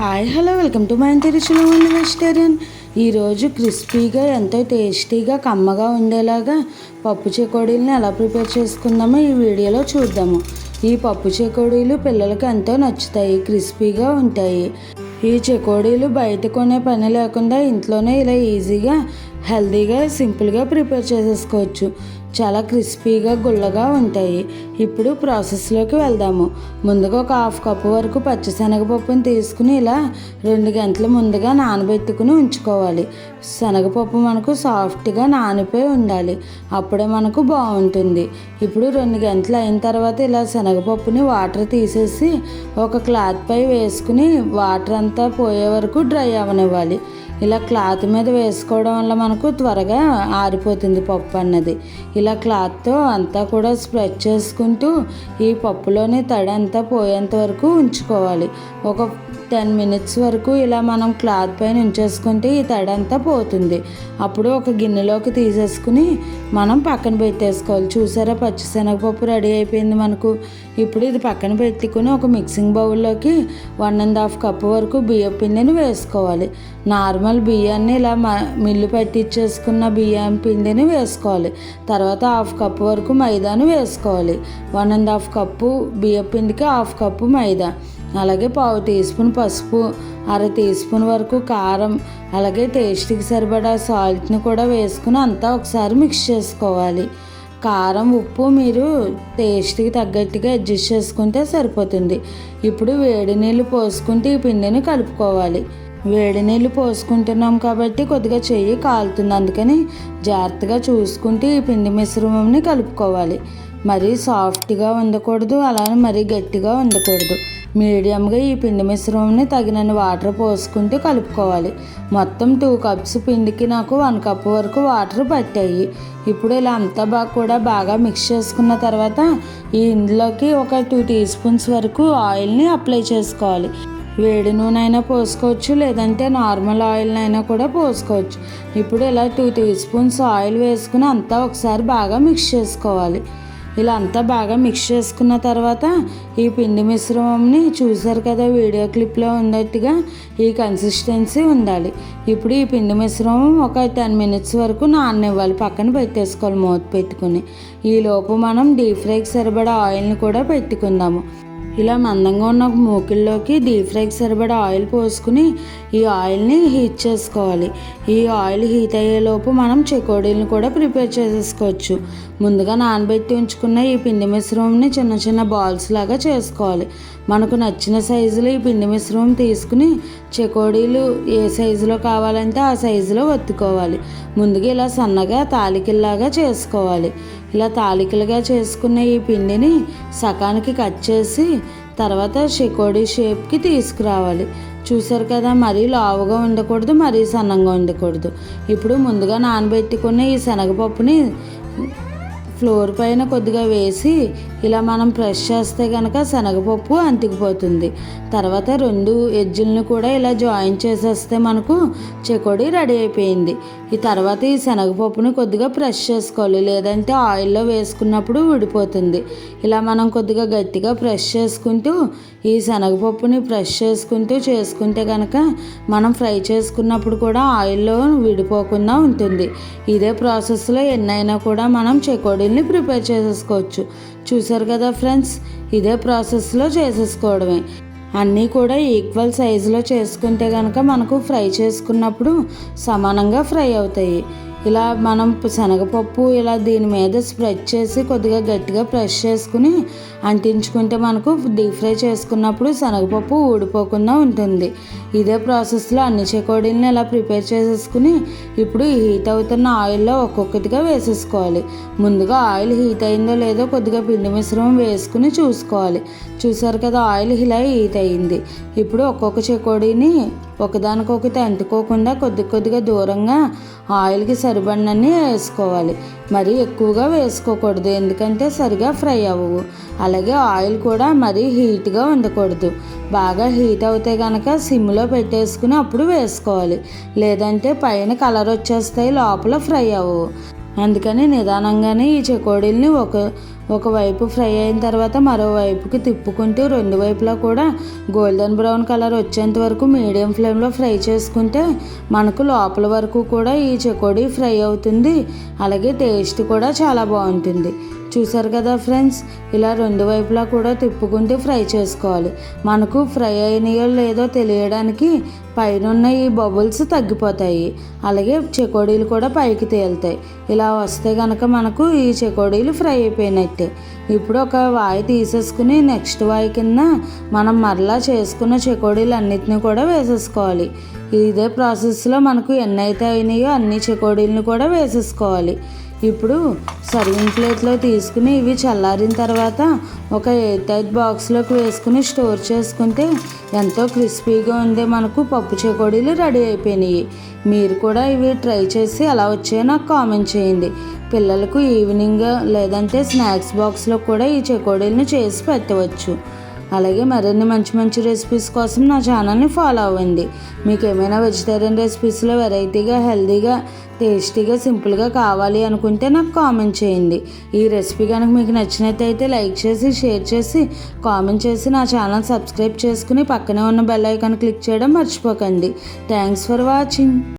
Hi hello welcome to my రుచులు vegetarian. ఈరోజు క్రిస్పీగా ఎంతో టేస్టీగా కమ్మగా ఉండేలాగా పప్పు చేకోడీలను ఎలా ప్రిపేర్ చేసుకుందామో ఈ వీడియోలో చూద్దాము. ఈ పప్పు చేకోడీలు పిల్లలకి ఎంతో నచ్చుతాయి క్రిస్పీగా ఉంటాయి. ఈ చెకోడీలు బయట కొనే పని లేకుండా ఇంట్లోనే ఇలా ఈజీగా హెల్తీగా సింపుల్గా ప్రిపేర్ చేసేసుకోవచ్చు. చాలా క్రిస్పీగా గుల్లగా ఉంటాయి. ఇప్పుడు ప్రాసెస్లోకి వెళ్దాము. ముందుగా ఒక హాఫ్ కప్ వరకు పచ్చిశనగపప్పుని తీసుకుని ఇలా రెండు గంటల ముందుగా నానబెట్టుకుని ఉంచుకోవాలి. శనగపప్పు మనకు సాఫ్ట్గా నానిపోయి ఉండాలి. అప్పుడే మనకు బాగుంటుంది. ఇప్పుడు రెండు గంటలు అయిన తర్వాత ఇలా శనగపప్పుని వాటర్ తీసేసి ఒక క్లాత్ పై వేసుకుని వాటర్ అంతా పోయే వరకు డ్రై అవనివ్వాలి. ఇలా క్లాత్ మీద వేసుకోవడం వల్ల మనకు త్వరగా ఆరిపోతుంది పప్పు అన్నది. ఇలా క్లాత్తో అంతా కూడా స్ప్రెడ్ చేసుకుంటూ ఈ పప్పులోని తడి అంతా పోయేంత వరకు ఉంచుకోవాలి. ఒక టెన్ మినిట్స్ వరకు ఇలా మనం క్లాత్ పైన ఉంచేసుకుంటే ఈ తడి అంతా పోతుంది. అప్పుడు ఒక గిన్నెలోకి తీసేసుకుని మనం పక్కన పెట్టేసుకోవాలి. చూసారా పచ్చిశనగపప్పు రెడీ అయిపోయింది మనకు. ఇప్పుడు ఇది పక్కన పెట్టుకుని ఒక మిక్సింగ్ బౌల్లోకి వన్ అండ్ హాఫ్ కప్ వరకు బియ్యం పిండిని వేసుకోవాలి. నార్మల్ బియ్యాన్ని ఇలా మిల్లు పట్టించేసుకున్న బియ్యం పిండిని వేసుకోవాలి. తర్వాత హాఫ్ కప్ వరకు మైదాను వేసుకోవాలి. వన్ అండ్ హాఫ్ కప్పు బియ్యం పిండికి హాఫ్ కప్పు మైదా. అలాగే పావు టీ స్పూన్ పసుపు అర టీ స్పూన్ వరకు కారం అలాగే టేస్ట్కి సరిపడా సాల్ట్ని కూడా వేసుకుని అంతా ఒకసారి మిక్స్ చేసుకోవాలి. కారం ఉప్పు మీరు టేస్ట్కి తగ్గట్టుగా అడ్జస్ట్ చేసుకుంటే సరిపోతుంది. ఇప్పుడు వేడి నీళ్ళు పోసుకుంటే ఈ పిండిని కలుపుకోవాలి. వేడి నీళ్ళు పోసుకుంటున్నాం కాబట్టి కొద్దిగా చెయ్యి కాలుతుంది. అందుకని జాగ్రత్తగా చూసుకుంటే ఈ పిండి మిశ్రమంని కలుపుకోవాలి. మరీ సాఫ్ట్గా ఉండకూడదు అలానే మరీ గట్టిగా ఉండకూడదు. మీడియంగా ఈ పిండి మిశ్రమంని తగినన్ని వాటర్ పోసుకుంటూ కలుపుకోవాలి. మొత్తం టూ కప్స్ పిండికి నాకు వన్ కప్ వరకు వాటర్ పట్టాయి. ఇప్పుడు ఇలా అంతా బాగా కూడా బాగా మిక్స్ చేసుకున్న తర్వాత ఈ ఇందులోకి ఒక టూ టీ స్పూన్స్ వరకు ఆయిల్ని అప్లై చేసుకోవాలి. వేడి నూనె అయినా పోసుకోవచ్చు లేదంటే నార్మల్ ఆయిల్నైనా అయినా కూడా పోసుకోవచ్చు. ఇప్పుడు ఇలా టూ టీ స్పూన్స్ ఆయిల్ వేసుకుని అంతా ఒకసారి బాగా మిక్స్ చేసుకోవాలి. ఇలా అంతా బాగా మిక్స్ చేసుకున్న తర్వాత ఈ పిండి మిశ్రమంని చూసారు కదా వీడియో క్లిప్లో ఉన్నట్టుగా ఈ కన్సిస్టెన్సీ ఉండాలి. ఇప్పుడు ఈ పిండి మిశ్రమం ఒక టెన్ మినిట్స్ వరకు నాననివ్వాలి పక్కన పెట్టేసుకోవాలి మూత పెట్టుకుని. ఈలోపు మనం డీప్ ఫ్రైకి సరిపడా ఆయిల్ని కూడా పెట్టుకుందాము. ఇలా మందంగా ఉన్న మూకిల్లోకి డీప్ ఫ్రైకి సరిపడా ఆయిల్ పోసుకుని ఈ ఆయిల్ని హీట్ చేసుకోవాలి. ఈ ఆయిల్ హీట్ అయ్యేలోపు మనం చెకోడీలను కూడా ప్రిపేర్ చేసేసుకోవచ్చు. ముందుగా నానబెట్టి ఉంచుకున్న ఈ పిండి మిశ్రమంని చిన్న చిన్న బాల్స్ లాగా చేసుకోవాలి. మనకు నచ్చిన సైజులో ఈ పిండి మిశ్రమం తీసుకుని చెకోడీలు ఏ సైజులో కావాలంటే ఆ సైజులో వత్తుకోవాలి ముందుగా ఇలా సన్నగా తాలికిల్లాగా చేసుకోవాలి. ఇలా తాలికలుగా చేసుకున్న ఈ పిండిని సకానికి కట్ చేసి తర్వాత షికోడి షేప్కి తీసుకురావాలి. చూసారు కదా మరీ లావుగా ఉండకూడదు మరీ సన్నంగా ఉండకూడదు. ఇప్పుడు ముందుగా నానబెట్టుకున్న ఈ శనగపప్పుని ఫ్లోర్ పైన కొద్దిగా వేసి ఇలా మనం ప్రెస్ చేస్తే కనుక శనగపప్పు అంతికిపోతుంది తర్వాత రెండు ఎజ్జులను కూడా ఇలా జాయిన్ చేసేస్తే మనకు చెకోడి రెడీ అయిపోయింది. ఈ తర్వాత ఈ శనగపప్పుని కొద్దిగా ప్రెస్ చేసుకోవాలి. లేదంటే ఆయిల్లో వేసుకున్నప్పుడు విడిపోతుంది. ఇలా మనం కొద్దిగా గట్టిగా ప్రెస్ చేసుకుంటూ ఈ శనగపప్పుని ప్రెస్ చేసుకుంటూ చేసుకుంటే కనుక మనం ఫ్రై చేసుకున్నప్పుడు కూడా ఆయిల్లో విడిపోకుండా ఉంటుంది. ఇదే ప్రాసెస్లో ఎన్నైనా కూడా మనం చెకోడీల్ని ప్రిపేర్ చేసేసుకోవచ్చు. చూసారు కదా ఫ్రెండ్స్? ఇదే ప్రాసెస్లో చేసేసుకోవడమే. అన్నీ కూడా ఈక్వల్ సైజులో చేసుకుంటే కనుక మనకు ఫ్రై చేసుకున్నప్పుడు సమానంగా ఫ్రై అవుతాయి. ఇలా మనం శనగపప్పు ఇలా దీని మీద స్ప్రెడ్ చేసి కొద్దిగా గట్టిగా ప్రెస్ చేసుకుని అంటించుకుంటే మనకు డీప్ ఫ్రై చేసుకున్నప్పుడు శనగపప్పు ఊడిపోకుండా ఉంటుంది. ఇదే ప్రాసెస్లో అన్ని చెకోడీలను ఇలా ప్రిపేర్ చేసేసుకుని ఇప్పుడు హీట్ అవుతున్న ఆయిల్లో ఒక్కొక్కటిగా వేసేసుకోవాలి. ముందుగా ఆయిల్ హీట్ అయిందో లేదో కొద్దిగా పిండి మిశ్రమం వేసుకుని చూసుకోవాలి. చూసారు కదా ఆయిల్ ఇలా హీట్ అయింది. ఇప్పుడు ఒక్కొక్క చెకోడీని ఒకదానికొకటి అంటుకోకుండా కొద్ది కొద్దిగా దూరంగా ఆయిల్కి సరిపడినన్ని వేసుకోవాలి. మరీ ఎక్కువగా వేసుకోకూడదు. ఎందుకంటే సరిగా ఫ్రై అవ్వవు. అలాగే ఆయిల్ కూడా మరీ హీట్గా ఉండకూడదు. బాగా హీట్ అవుతే కనుక సిమ్లో పెట్టేసుకుని అప్పుడు వేసుకోవాలి. లేదంటే పైన కలర్ వచ్చేస్తాయి లోపల ఫ్రై అవ్వవు. అందుకని నిదానంగానే ఈ చెకోడీల్ని ఒక ఒకవైపు ఫ్రై అయిన తర్వాత మరోవైపుకి తిప్పుకుంటూ రెండు వైపులా కూడా గోల్డెన్ బ్రౌన్ కలర్ వచ్చేంత వరకు మీడియం ఫ్లేమ్లో ఫ్రై చేసుకుంటే మనకు లోపల వరకు కూడా ఈ చెకోడీ ఫ్రై అవుతుంది. అలాగే టేస్ట్ కూడా చాలా బాగుంటుంది. చూసారు కదా ఫ్రెండ్స్ ఇలా రెండు వైపులా కూడా తిప్పుకుంటూ ఫ్రై చేసుకోవాలి. మనకు ఫ్రై అయినాయో లేదో తెలియడానికి పైన ఈ బబుల్స్ తగ్గిపోతాయి. అలాగే చెకోడీలు కూడా పైకి తేలుతాయి. ఇలా వస్తే కనుక మనకు ఈ చెకోడీలు ఫ్రై అయిపోయినాయి. అయిపోయినట్టే ఇప్పుడు ఒక వాయి తీసేసుకుని నెక్స్ట్ వాయి కింద మనం మరలా చేసుకున్న చెకోడీలు అన్నిటిని కూడా వేసేసుకోవాలి. ఇదే ప్రాసెస్లో మనకు ఎన్ని అయితే అయినాయో అన్ని చెకోడీలను కూడా వేసేసుకోవాలి. ఇప్పుడు సర్వింగ్ ప్లేట్లో తీసుకుని ఇవి చల్లారిన తర్వాత ఒక ఎయిట్ టైట్ బాక్స్లోకి వేసుకుని స్టోర్ చేసుకుంటే ఎంతో క్రిస్పీగా ఉండే మనకు పప్పు చెకోడీలు రెడీ అయిపోయినాయి. మీరు కూడా ఇవి ట్రై చేసి ఎలా వచ్చాయో నాకు కామెంట్ చేయండి. పిల్లలకు ఈవినింగ్ లేదంటే స్నాక్స్ బాక్స్లో కూడా ఈ చెకోడీలను చేసి పెట్టవచ్చు. అలాగే మరిన్ని మంచి మంచి రెసిపీస్ కోసం నా ఛానల్ని ఫాలో అవ్వండి. మీకు ఏమైనా వెజిటేరియన్ రెసిపీస్లో వెరైటీగా హెల్తీగా టేస్టీగా సింపుల్గా కావాలి అనుకుంటే నాకు కామెంట్ చేయండి. ఈ రెసిపీ కనుక మీకు నచ్చినట్టయితే లైక్ చేసి షేర్ చేసి కామెంట్ చేసి నా ఛానల్ సబ్స్క్రైబ్ చేసుకుని పక్కనే ఉన్న బెల్ ఐకాన్ క్లిక్ చేయడం మర్చిపోకండి. Thanks for watching